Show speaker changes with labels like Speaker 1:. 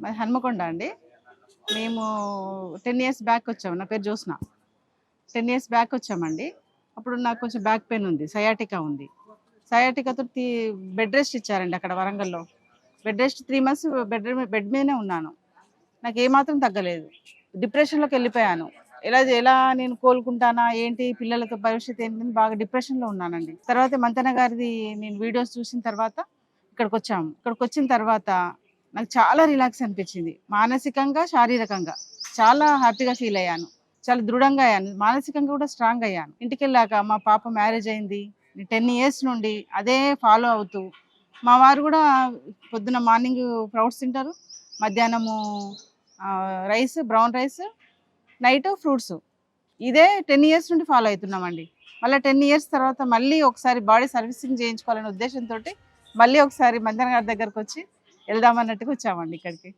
Speaker 1: మాది హన్మకొండ అండి. మేము టెన్ ఇయర్స్ బ్యాక్ వచ్చాము. నా పేరు జ్యోత్స్న. టెన్ ఇయర్స్ బ్యాక్ వచ్చామండి. అప్పుడు నాకు కొంచెం బ్యాక్ పెయిన్ ఉంది. సయాటికా ఉంది. సయాటికాతో బెడ్ రెస్ట్ ఇచ్చారండి అక్కడ వరంగల్లో. Bed rest three months bed bed మీదనే ఉన్నాను. నాకు ఏమాత్రం తగ్గలేదు. డిప్రెషన్లోకి వెళ్ళిపోయాను. ఎలా ఎలా నేను కోలుకుంటానా ఏంటి పిల్లలతో భవిష్యత్తు ఏంటని బాగా డిప్రెషన్లో ఉన్నానండి. తర్వాత మంతన గారిది నేను వీడియోస్ చూసిన తర్వాత ఇక్కడికి వచ్చాము. ఇక్కడికి వచ్చిన తర్వాత నాకు చాలా రిలాక్స్ అనిపించింది. మానసికంగా శారీరకంగా చాలా హ్యాపీగా ఫీల్ అయ్యాను. చాలా దృఢంగా అయ్యాను. మానసికంగా కూడా స్ట్రాంగ్ అయ్యాను. ఇంటికి వెళ్ళాక మా పాప మ్యారేజ్ అయింది. టెన్ ఇయర్స్ నుండి అదే ఫాలో అవుతూ మా వారు కూడా పొద్దున మార్నింగ్ ఫ్రూట్స్ తింటారు మధ్యాహ్నము rice brown rice night fruits ఇదే టెన్ ఇయర్స్ నుండి ఫాలో అవుతున్నామండి. మళ్ళీ టెన్ ఇయర్స్ తర్వాత మళ్ళీ ఒకసారి బాడీ సర్వీసింగ్ చేయించుకోవాలనే ఉద్దేశంతో మళ్ళీ ఒకసారి మందన గారి దగ్గరకు వచ్చి వెళ్దామన్నట్టుగా వచ్చామండి ఇక్కడికి.